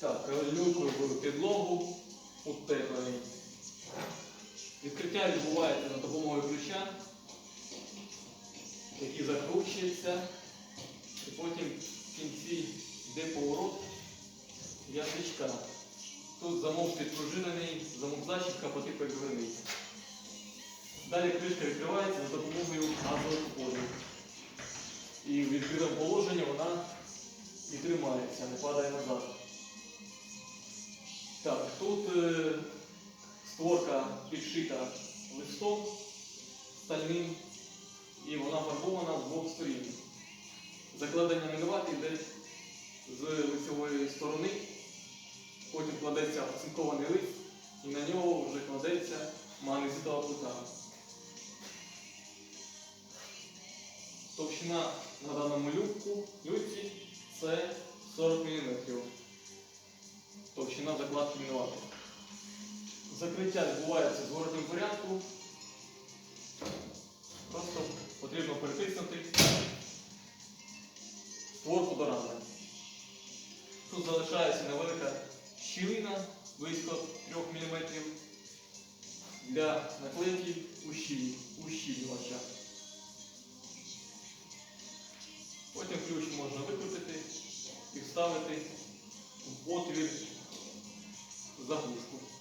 Так, люкою підлогу утеплений. Відкриття відбувається за допомогою ключа, який закручується, і потім в кінці йде поворот язичка. Тут замок підпружинений, замок зачіпка по типу дверний. Далі кришка відкривається за допомогою газових входів. І в відкритому положенні вона і тримається, не падає назад. Тут е, створка підшита листом стальним і вона фарбована з двох сторін. Закладення мінувати йде з лицевої сторони, потім кладеться оцинкований лист і на нього вже кладеться магнезитова плита. Товщина на даному люку, люці це 40 мм. Товщина закладки мінувати. Закриття відбувається в зворотнім порядку. Просто потрібно перетиснути створку до рами. Тут залишається невелика щілина близько 3 мм для наклейки ущіль- ущільнювача. Потім ключ можна викрутити і вставити в отвір Barroso.